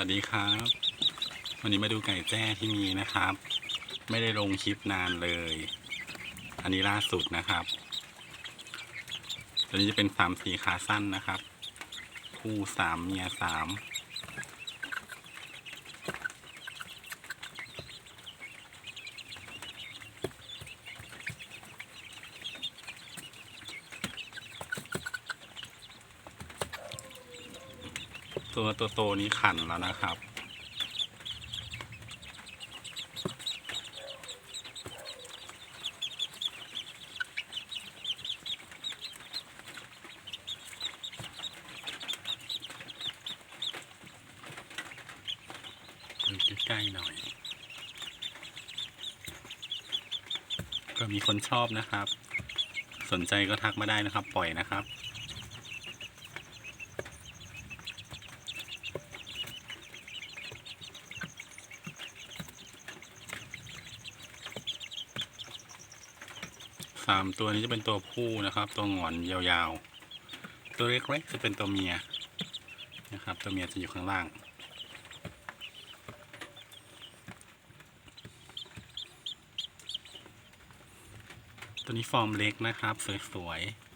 วัสดีครับ วันนี้มาดูไก่แจ้ที่มีนะครับ ไม่ได้ลงคลิปนานเลย อันนี้ล่าสุดนะครับ ตัวนี้จะเป็นสามสีขาสั้นนะครับ คู่สามเมียสาม ตัวตัวโตนี้ขันแล้วนะครับ ดูใกล้ๆหน่อย ก็มีคนชอบนะครับ สนใจก็ทักมาได้นะครับ ปล่อยนะครับ สามตัวนี้จะเป็นตัวผู้นะครับ ตัวหงอนยาวๆ ตัวเล็กๆจะเป็นตัวเมียนะครับ ตัวเมียจะอยู่ข้างล่าง ตัวนี้ฟอร์มเล็กนะครับ สวยๆ